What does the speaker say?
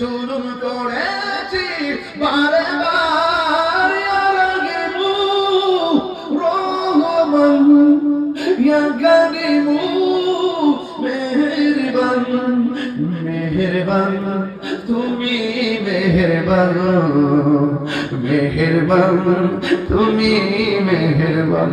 জুলুম করেছি বারে বার আগে রহমান ইয়া গরিবু মেহেরবান মেহেরবান, তুমি মেহেরবান মেহেরবান, তুমি মেহেরবান।